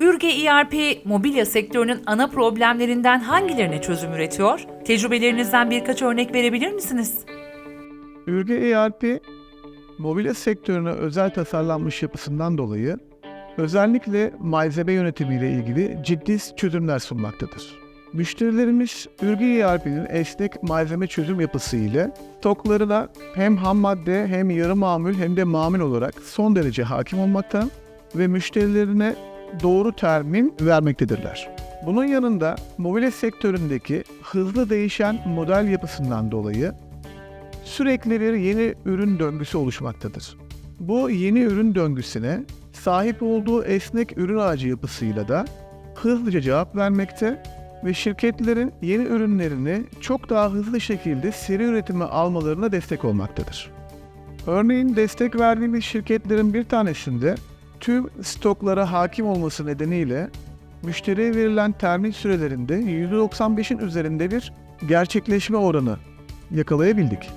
Ürge ERP, mobilya sektörünün ana problemlerinden hangilerine çözüm üretiyor? Tecrübelerinizden birkaç örnek verebilir misiniz? Ürge ERP, mobilya sektörüne özel tasarlanmış yapısından dolayı özellikle malzeme yönetimiyle ilgili ciddi çözümler sunmaktadır. Müşterilerimiz Ürge ERP'nin esnek malzeme çözüm yapısı ile stoklarına hem ham madde hem yarı mamul hem de mamul olarak son derece hakim olmakta ve müşterilerine doğru termin vermektedirler. Bunun yanında mobilya sektöründeki hızlı değişen model yapısından dolayı sürekli bir yeni ürün döngüsü oluşmaktadır. Bu yeni ürün döngüsüne sahip olduğu esnek ürün ağacı yapısıyla da hızlıca cevap vermekte ve şirketlerin yeni ürünlerini çok daha hızlı şekilde seri üretime almalarına destek olmaktadır. Örneğin destek verdiğimiz şirketlerin bir tanesinde tüm stoklara hakim olması nedeniyle müşteriye verilen termin sürelerinde %95'in üzerinde bir gerçekleşme oranı yakalayabildik.